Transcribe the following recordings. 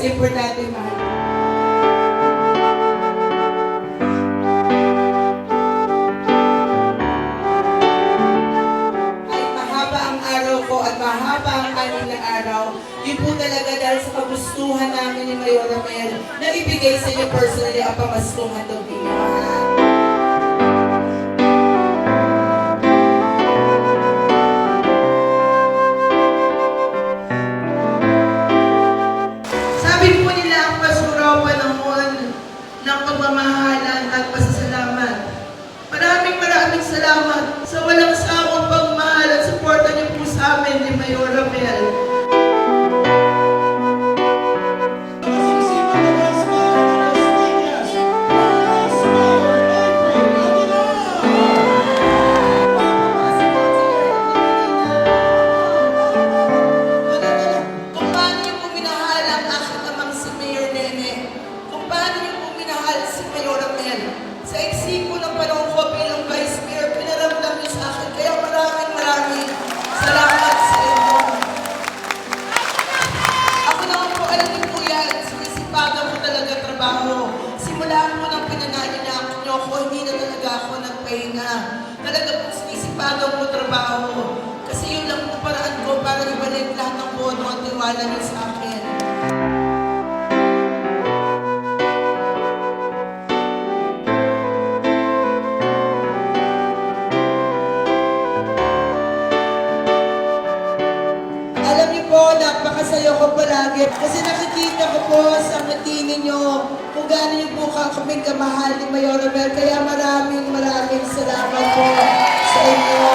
Importante mahal. Ay mahaba ang araw ko at mahaba ang kanilang araw. Yun talaga dahil sa kagustuhan namin ni Mayor Romel na ibigay sa inyo personally ang pamaskong handog ninyo. Pagmamahalan at pasasalamat. Maraming maraming salamat trabaho. Simula po nang pinangalan na ako niyo ako, hindi na talaga ako nagpahinga. Talaga po sinisipagan ko trabaho. Kasi yun lang po paraan ko para ibalik lahat ng bono at tiwala niyo sa akin. Alam niyo po, napakasaya ko palagi tingin nyo kung gaano nyo po kami kamahal ni Mayor Romel. Kaya maraming maraming salamat po sa inyo.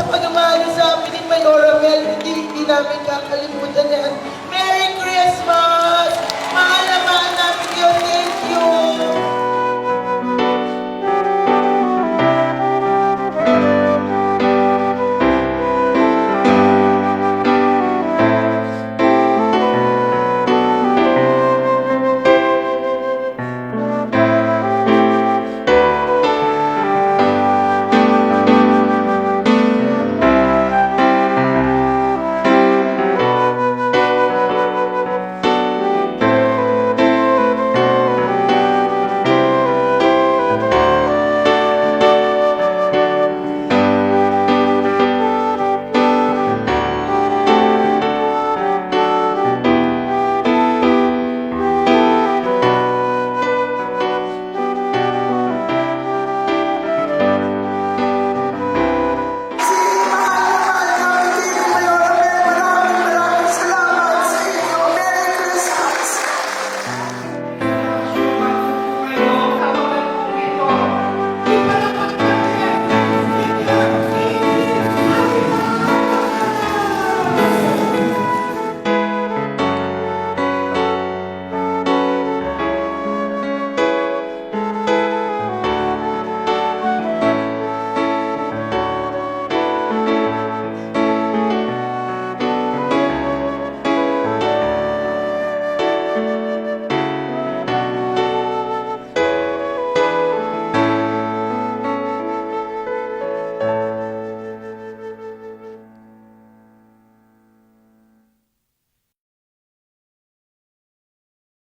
sa pagmamahal sa amin ni Mayor Amel, hindi إلى قلب المدلع